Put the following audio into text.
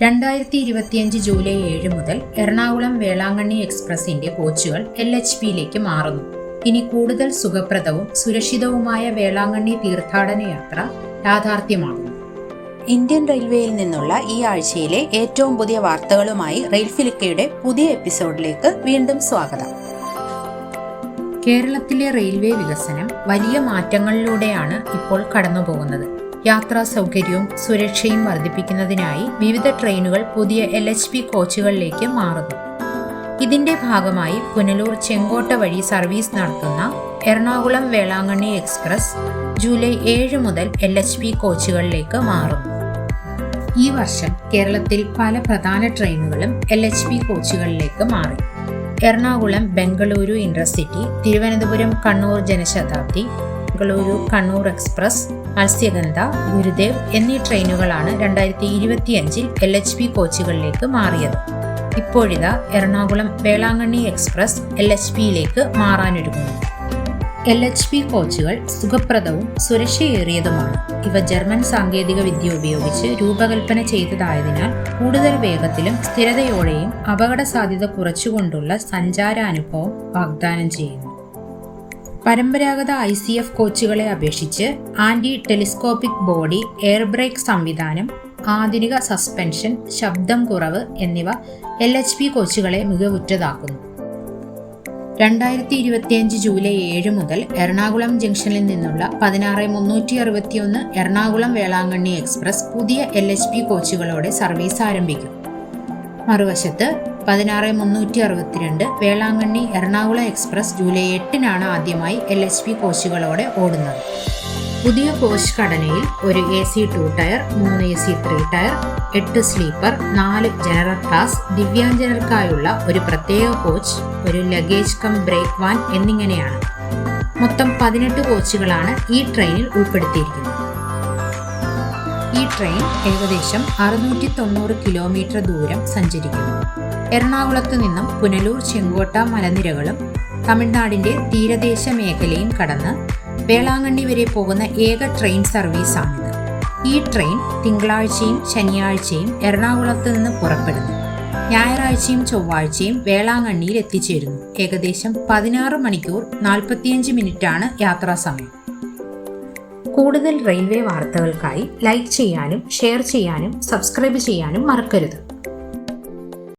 രണ്ടായിരത്തി ഇരുപത്തിയഞ്ച് ജൂലൈ ഏഴ് മുതൽ എറണാകുളം വേളാങ്കണ്ണി എക്സ്പ്രസിന്റെ കോച്ചുകൾ എൽ എച്ച് പിയിലേക്ക് മാറുന്നു. ഇനി കൂടുതൽ സുഖപ്രദവും സുരക്ഷിതവുമായ വേളാങ്കണ്ണി തീർത്ഥാടന യാത്ര യാഥാർത്ഥ്യമാകുന്നു. ഇന്ത്യൻ റെയിൽവേയിൽ നിന്നുള്ള ഈ ആഴ്ചയിലെ ഏറ്റവും പുതിയ വാർത്തകളുമായി റെയിൽ ഫിലിക്കയുടെ പുതിയ എപ്പിസോഡിലേക്ക് വീണ്ടും സ്വാഗതം. കേരളത്തിലെ റെയിൽവേ വികസനം വലിയ മാറ്റങ്ങളിലൂടെയാണ് ഇപ്പോൾ കടന്നുപോകുന്നത്. യാത്രാ സൗകര്യവും സുരക്ഷയും വർദ്ധിപ്പിക്കുന്നതിനായി വിവിധ ട്രെയിനുകൾ പുതിയ എൽ എച്ച് പി കോച്ചുകളിലേക്ക് മാറുന്നു. ഇതിന്റെ ഭാഗമായി പുനലൂർ ചെങ്കോട്ട വഴി സർവീസ് നടത്തുന്ന എറണാകുളം വേളാങ്കണ്ണി എക്സ്പ്രസ് ജൂലൈ ഏഴ് മുതൽ എൽ എച്ച് പി കോച്ചുകളിലേക്ക് മാറും ഈ വർഷം കേരളത്തിൽ പല പ്രധാന ട്രെയിനുകളും എൽ എച്ച് പി കോച്ചുകളിലേക്ക് മാറി. എറണാകുളം ബംഗളൂരു ഇന്റർസിറ്റി തിരുവനന്തപുരം കണ്ണൂർ ജനശതാബ്ദി ബംഗളൂരു കണ്ണൂർ എക്സ്പ്രസ് മത്സ്യഗന്ധ ഗുരുദേവ് എന്നീ ട്രെയിനുകളാണ് രണ്ടായിരത്തി ഇരുപത്തിയഞ്ചിൽ എൽ എച്ച് പി കോച്ചുകളിലേക്ക് മാറിയത്. ഇപ്പോഴിതാ Ernakulam Velankanni express L H പിയിലേക്ക് മാറാനൊരുങ്ങുന്നു. എൽ എച്ച് പി കോച്ചുകൾ സുഖപ്രദവും സുരക്ഷയേറിയതുമാണ്. ഇവ ജർമ്മൻ സാങ്കേതിക വിദ്യ ഉപയോഗിച്ച് രൂപകൽപ്പന ചെയ്തതായതിനാൽ കൂടുതൽ വേഗത്തിലും സ്ഥിരതയോടെയും അപകട സാധ്യത കുറച്ചുകൊണ്ടുള്ള സഞ്ചാരാനുഭവം വാഗ്ദാനം ചെയ്യുന്നു. പരമ്പരാഗത ഐ സി എഫ് കോച്ചുകളെ അപേക്ഷിച്ച് anti telescopic body air brake സംവിധാനം ആധുനിക സസ്പെൻഷൻ ശബ്ദം കുറവ് എന്നിവ എൽ എച്ച് പി കോച്ചുകളെ മികവുറ്റതാക്കുന്നു. രണ്ടായിരത്തി ഇരുപത്തിയഞ്ച് ജൂലൈ ഏഴ് മുതൽ എറണാകുളം ജംഗ്ഷനിൽ നിന്നുള്ള പതിനാറ് മുന്നൂറ്റി അറുപത്തിയൊന്ന് എറണാകുളം വേളാങ്കണ്ണി എക്സ്പ്രസ് പുതിയ എൽ എച്ച് പി കോച്ചുകളോടെ സർവീസ് ആരംഭിക്കും. മറുവശത്ത് പതിനാറ് മുന്നൂറ്റി അറുപത്തിരണ്ട് വേളാങ്കണ്ണി എറണാകുളം എക്സ്പ്രസ് ജൂലൈ എട്ടിനാണ് ആദ്യമായി എൽ എച്ച് പി കോച്ചുകളോടെ ഓടുന്നത്. പുതിയ കോച്ച് ഘടനയിൽ ഒരു എ സി ടു ടയർ മൂന്ന് എ സി ത്രീ ടയർ എട്ട് സ്ലീപ്പർ നാല് ജനറൽ ക്ലാസ് ദിവ്യാംഗജനർക്കായുള്ള ഒരു പ്രത്യേക കോച്ച് ഒരു ലഗേജ് കം ബ്രേക്ക് വാൻ എന്നിങ്ങനെയാണ്. മൊത്തം പതിനെട്ട് കോച്ചുകളാണ് ഈ ട്രെയിനിൽ ഉൾപ്പെടുത്തിയിരിക്കുന്നത്. ഈ ട്രെയിൻ ഏകദേശം അറുന്നൂറ്റി തൊണ്ണൂറ് കിലോമീറ്റർ ദൂരം സഞ്ചരിക്കുന്നു. എറണാകുളത്ത് നിന്നും പുനലൂർ ചെങ്കോട്ട മലനിരകളും തമിഴ്നാടിന്റെ തീരദേശ മേഖലയും കടന്ന് വേളാങ്കണ്ണി വരെ പോകുന്ന ഏക ട്രെയിൻ സർവീസാണിത്. ഈ ട്രെയിൻ തിങ്കളാഴ്ചയും ശനിയാഴ്ചയും എറണാകുളത്ത് നിന്ന് പുറപ്പെടുന്നു. ഞായറാഴ്ചയും ചൊവ്വാഴ്ചയും വേളാങ്കണ്ണിയിൽ എത്തിച്ചേരുന്നു. ഏകദേശം പതിനാറ് മണിക്കൂർ നാൽപ്പത്തിയഞ്ച് മിനിറ്റാണ് യാത്രാസമയം കൂടുതൽ റെയിൽവേ വാർത്തകൾക്കായി ലൈക്ക് ചെയ്യാനും ഷെയർ ചെയ്യാനും സബ്സ്ക്രൈബ് ചെയ്യാനും മറക്കരുത്.